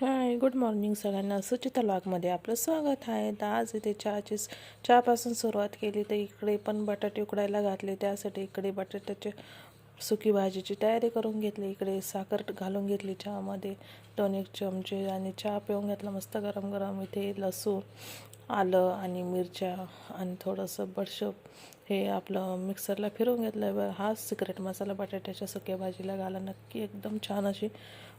Hi good morning सगळ्यांना सुचिता लॉगमध्ये आपलं स्वागत आहे. तर आज इथे चहाची चहापासून सुरुवात केली. तर इकडे पण बटाटे उकडायला घातले. त्यासाठी इकडे बटाट्याचे सुकी भाजीची तयारी करून घेतली. इकडे साखर घालून घेतली चहामध्ये. दोन एक चमचे आणि चहा पिऊन घेतला मस्त गरम गरम. इथे लसूण आलं आणि मिरच्या आणि थोडंसं बडशोप हे आपलं मिक्सरला फिरवून घेतलं हा सिक्रेट मसाला बटाट्याच्या सुक्या भाजीला घाला. नक्की एकदम छान अशी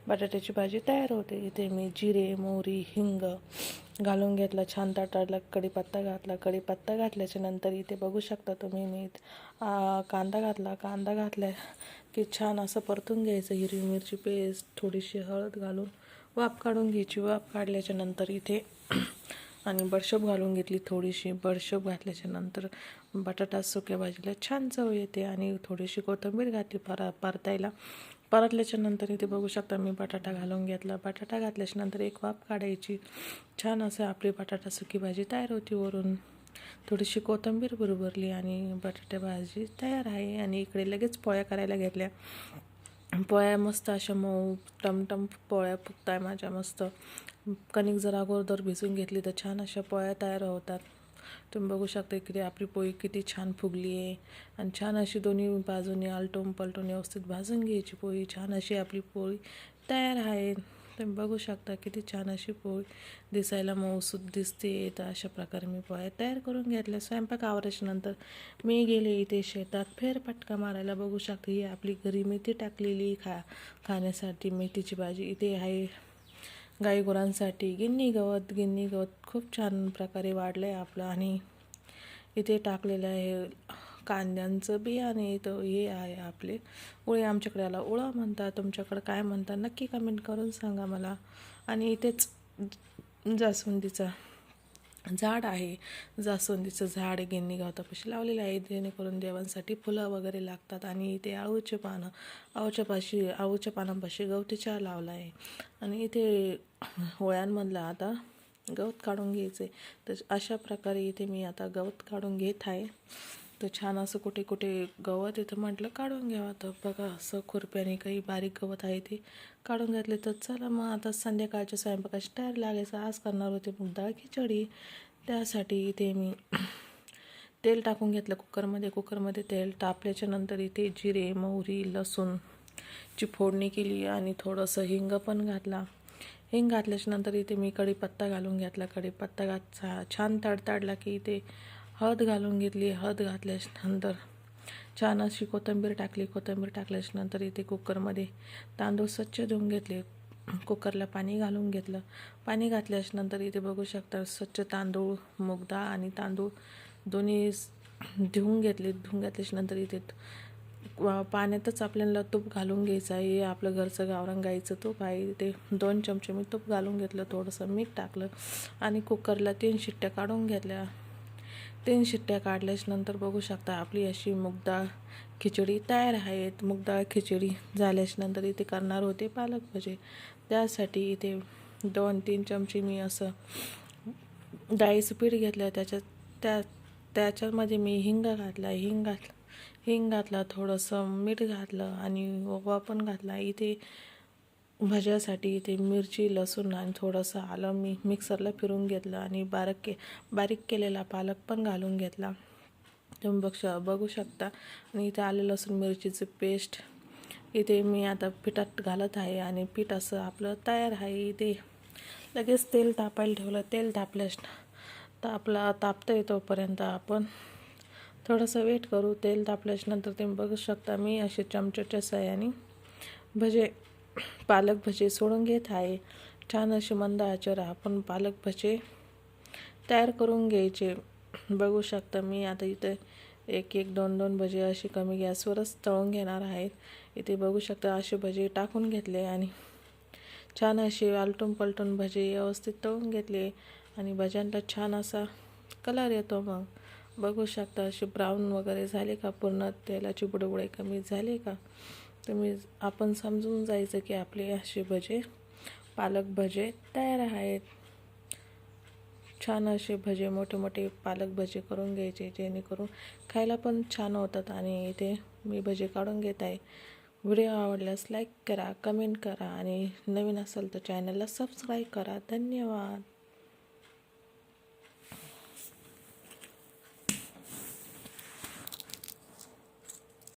बटाट्याची भाजी तयार होते. इथे मी जिरे मोहरी हिंग घालून घेतला छान ताटाडला कढीपत्ता घातला. कढीपत्ता घातल्याच्या नंतर इथे बघू शकता तुम्ही मी कांदा घातला. कांदा घातल्या की छान असं परतून घ्यायचं. हिरवी मिरची पेस्ट थोडीशी हळद घालून वाफ काढून घ्यायची. वाफ काढल्याच्या नंतर इथे आणि बडशोप घालून घेतली थोडीशी. बडशोप घातल्याच्या नंतर बटाटा सुक्या भाजीला छान चव येते आणि थोडीशी कोथिंबीर घातली परा परतायला. परतल्याच्या नंतर इथे बघू शकता मी बटाटा घालून घेतला. बटाटा घातल्याच्या नंतर एक वाफ काढायची. छान असं आपली बटाटा सुकी भाजी तयार होती वरून. थोडीशी कोथिंबीर भरभरली आणि बटाटा भाजी तयार आहे आणि इकडे लगेच पोळ्या करायला घेतल्या. पोळ्या मस्त अशा मऊ टमटम पोळ्या फुगताय माझ्या मस्त. कणिक जर अगोदर भिजून घेतली तर छान अशा पोळ्या तयार होतात. तुम्ही बघू शकता किती आपली पोळी किती छान फुगली आहे. आणि छान अशी दोन्ही बाजूने आलटून पलटून व्यवस्थित भाजून घ्यायची पोळी. छान अशी आपली पोळी तयार आहे. तुम्ही बघू शकता किती छान अशी पोळी दिसायला मऊसूद दिसते. तर अशा प्रकारे मी पोळ्या तयार करून घेतल्या. स्वयंपाक आवरायच्यानंतर मी गेले इथे शेतात फेरपटका मारायला. बघू शकते ही आपली घरी मेथी टाकलेली खा खाण्यासाठी मेथीची भाजी इथे आहे. गाई गुरांसाठी गिन्नी गवत गिन्नी गवत खूप छान प्रकारे वाढलं आहे आपलं. आणि इथे टाकलेलं आहे कांद्यांचं बियाणे तर हे आहे आपले. उळे आमच्याकडे आला. उळा म्हणतात. तुमच्याकडं काय म्हणतात नक्की कमेंट करून सांगा मला. आणि इथेच जास्वंदीचा झाड आहे. जास्वंदीचं झाड गिन्नी गावतापाशी लावलेलं आहे. जेणेकरून देवांसाठी फुलं वगैरे लागतात आणि इथे आळूचे पानं आळूच्या पाशी आळूच्या पानांपाशी गवती चहा लावला आहे. आणि इथे होळ्यांमधला आता गवत काढून घ्यायचे. तर अशा प्रकारे इथे मी आता गवत काढून घेत आहे. तर छान असं कुठे कुठे गवत इथं म्हटलं काढून घ्यावं. तर बघा असं खुरप्याने काही बारीक गवत आहे ते काढून घेतले. तर चला मग आता संध्याकाळच्या स्वयंपाकाची तयार लागायचं. आज करणार होते मग खिचडी. त्यासाठी इथे मी तेल टाकून घेतलं कुकरमध्ये. कुकरमध्ये तेल तापल्याच्या नंतर इथे जिरे मोहरी लसूण ची फोडणी केली आणि थोडंसं हिंग पण घातला. हिंग घातल्याच्या नंतर इथे मी कढीपत्ता घालून घेतला. कढीपत्ता घात छान तडताडला की इथे हळद घालून घेतली. हळद घातल्यानंतर छान अशी कोथिंबीर टाकली. कोथिंबीर टाकल्याच्यानंतर इथे कुकरमध्ये तांदूळ स्वच्छ धुवून घेतले. कुकरला पाणी घालून घेतलं. पाणी घातल्याच्यानंतर इथे बघू शकता स्वच्छ तांदूळ मुगदा आणि तांदूळ दोन्ही धुवून घेतले. धुवून घातल्याच्यानंतर इथे पाण्यातच आपल्याला तूप घालून घ्यायचं आहे. हे आपलं घरचं गावरान गाईचं तूप आहे. ते दोन चमचे मी तूप घालून घेतलं थोडंसं मीठ टाकलं आणि कुकरला तीन शिट्ट्या काढून घेतल्या. तीन शिट्ट्या काढल्याच्यानंतर बघू शकता आपली अशी मुगडाळ खिचडी तयार आहेत. मुगडाळ खिचडी झाल्याच्यानंतर इथे करणार होते पालक भजे त्यासाठी इथे दोन तीन चमचे मी असं डाळीचं पीठ घेतलं त्याच्यात त्या त्याच्यामध्ये मी हिंग घातला हिंग घातला हिंग घातला थोडंसं मीठ घातलं आणि ओवा पण घातला. इथे भज्यासाठी इथे मिरची लसूण आणि थोडंसं आलं. मी मिक्सरला फिरून घेतलं आणि बारीक के बारीक केलेला पालक पण घालून घेतला. तुम्ही बघ बघू शकता. आणि इथे आलं लसूण मिरचीचं पेस्ट. इथे मी आता पिठात घालत आहे आणि पीठ असं आपलं तयार आहे इथे. लगेच तेल तापायला ठेवलं. तेल तापल्यास तापला तापतं तोपर्यंत आपण. थोडंसं वेट करू. तेल तापल्याच्यानंतर तुम्ही बघू शकता. मी असे चमच्याच्या सहाय्याने भजे पालक भजे सोडून घेत आहे. छान असे मंद आचर आपण पालक भजे तयार करून घ्यायचे. बघू शकता मी आता इथे एक एक दोन दोन भजे असे कमी गॅसवरच तळून घेणार आहेत. इथे बघू शकता असे भजे टाकून घेतले आणि छान असे आलटून पलटून भजे व्यवस्थित तळून घेतले आणि भज्यांना छान असा कलर येतो मग. बघू शकता असे ब्राऊन वगैरे झाले का? पूर्ण तेलाची बुडबुडे कमी झाले का? तुम्ही आपण समजून जायचं की आपले असे भजे पालक भजे तयार आहेत. छान असे भजे मोठे मोठे पालक भजे करून घ्यायचे जेणेकरून खायला पण छान होतात आणि इथे मी भजे काढून घेत आहे. व्हिडिओ आवडल्यास लाईक करा कमेंट करा आणि नवीन असेल तर चॅनलला सबस्क्राईब करा. धन्यवाद.